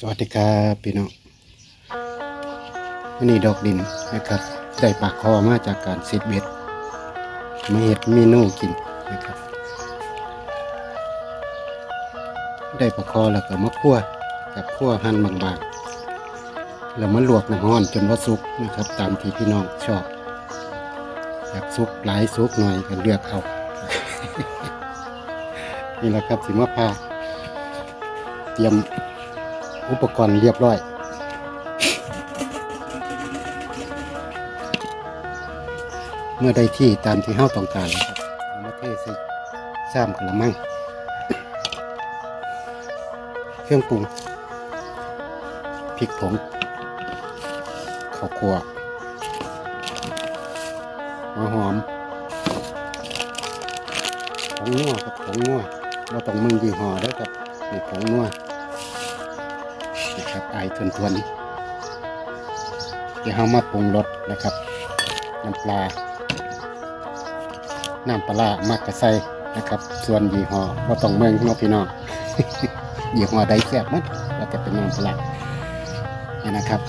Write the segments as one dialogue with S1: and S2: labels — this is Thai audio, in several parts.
S1: สวัสดีครับพี่น้องนนี้ดอกดินนะครับได้ปากคอมาจากการเซตเบ็ดมาเห็ดเมนูกินนะครับ ได้ปากคอแล้วก็มาคั่วกับคั่วหั่นบางๆแล้วมาลวกน้ำร้อนจนว่าสุกนะครับ ตามที่พี่น้องชอบอยากสุกหลายสุกหน่อยก็เลือกเอานี่แหละครับสิมาพาเตรียม อุปกรณ์เรียบร้อย เมื่อได้ที่ตามที่เฮาต้องการแล้วครับเอามาเทใส่ซ้ำกระมัง เครื่องปรุงพริกผงข้าวคั่วหัวหอมผงนัวกับผงนัวเราต้องมึงยี่ห้อได้อกับนี่ผงนัว นะครับไอทวนทวนๆเดี๋ยวเรามาปรุงรสนะครับ น้ำปลา น้ำปลาร้ามักกะใส่นะครับ ส่วนยี่ห้อเราต้องเมืองนาะพี่น้องยี่ห้อใดแซ่บมั้งเราจะเป็นน้ำปลาร้านี่นะครับ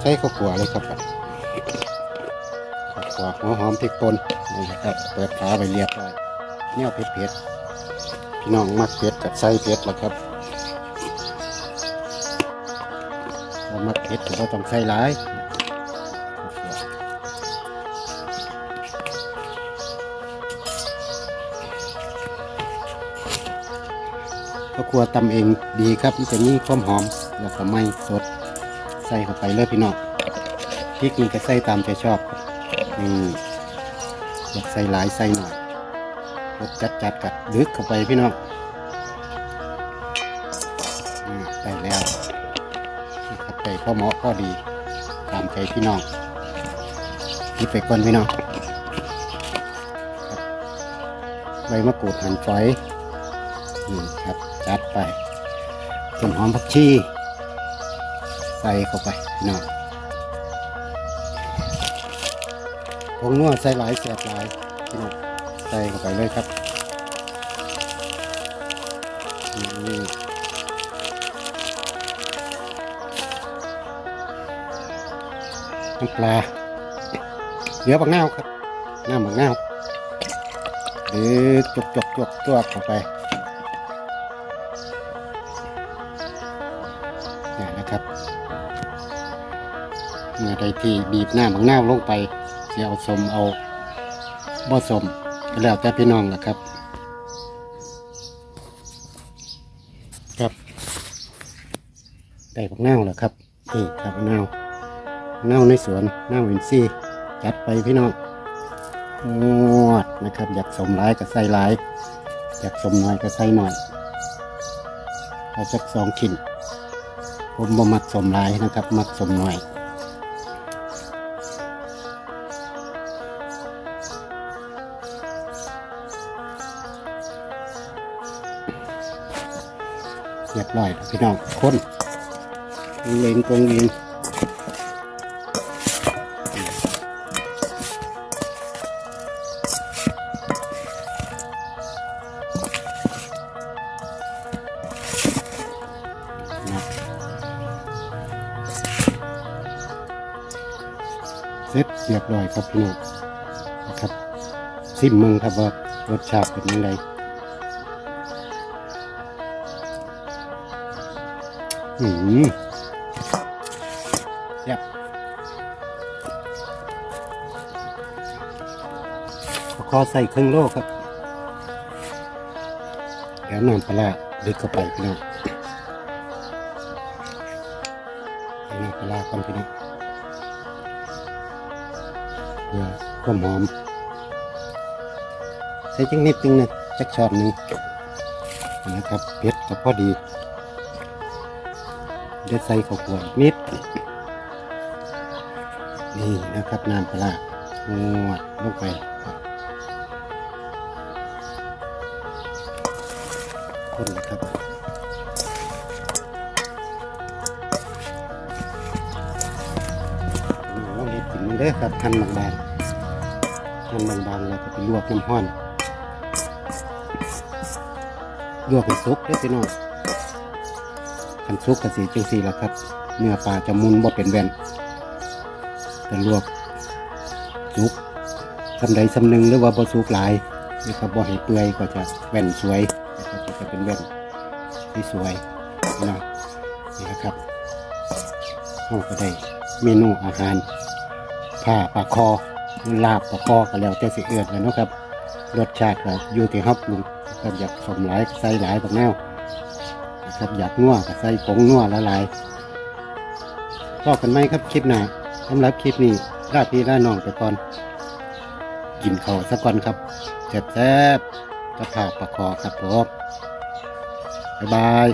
S1: ใช้ข้าวขัวเลยครับข้าวขัวหัวหอมพริกป่นนี่นะครับ เปิดฝาไปเรียบร้อยเนี่ยเผ็ดๆ พี่น้องมักเป็ดกับไส้เป็ดแล่ะครับเรามักเป็ดก็บ่ต้องใส่หลายก็ครัวตำเองดีครับมันจะมีความหอมแล้วก็ไม่สดใส่เข้าไปเลยพี่น้องพริกนี่ก็ใส่ตามใจชอบนี่อยากใส่หลายใส่หน่อย รสจัดจัดกัดดึกเข้าไปพี่น้องได้แล้วนะครับได้พ่อหมาะพ่อดี ตามใจพี่น้องนี่ไปก่อนพี่น้องใบมะกรูดหั่นฝอยนี่ครับจัดไปต้นหอมผักชีใส่เข้าไปพี่น้องผงนัวใส่หลายแสบหลายพี่น้อง ส่เข้าไปเลยครับนี่น้ำปลาเหลือบักนาวครับน้ำบักนาวหรือจกจกจกตัวเข้าไปนี่นะครับเมื่อใดที่บีบหน้าบักนาวลงไปจะเอาสมเอาบ่สม ก็แล้วแต่พี่น้องละครับ ครับได้ผักเน่าแล้วครับนี่ครับผักเน่าเน่าในสวนเน่าอินซี่จัดไปพี่น้องงวดนะครับ อยากสมหลายก็ใส่หลาย อยากสมน้อยก็ใส่หน่อยเอาสักสองชิ้นผมบ่มักสมหลายนะครับ มักสมน้อย เรียบร้อยแล้วพี่น้องคนเล็งกงยิงเสร็จเรียบร้อยครับพี่น้องนะครับซิมมึงครับว่ารสชาติเป็นยังไง อืมเยับขอใส่ครึ่งโลครับ แล้วน้ำปลาดึกเข้าไปพี่น้องใส่น้ำปลาร้าก่อนพี่น้องเพื่อความหอม ใส่จังนิดนึงนะจักช้อนหนึ่งนะครับเผ็ดก็พอดี เดี๋ยวใส่ข้าวคั่วนิด นี่นะครับน้ำปลางวดลงไปคนนะครับลองเห็ดกินมันเด้อครับหั่นบางๆหั่นบางๆแล้วก็ไปลวกน้ำห้อนลวกให้สุกได้อพี่น้อง คันสุกกะสีจังสีละครับ เนื้อปลาจะมุนบ่เป็นแว่นแต่ลวกสุกสำใดสำหนึ่งหรือว่าบ่สุกหลายนะครับบ่ให้เปื่อยก็จะแว่นสวยนะครับก็จะเป็นแว่นที่สวยน้องนี่นะครับเราก็ได้เมนูอาหารผ้าปลาคอลาบปลาคอก็แล้วแต่สิเอื้อนกันเนะครับรสชาติก็อยู่ที่ฮับปรุงนะครับอยากสมหลายใส่หลายบางแนวน ครับอยากนัวก็ใส่ผงนัวละลายพอกันไหมครับคลิปหน้าสำหรับคลิปนี้ลาพี่ลาน้องไปก่อน กินข้าวสักก่อนครับแซ่บๆกระเพาปลาคอครับผมบ๊ายบาย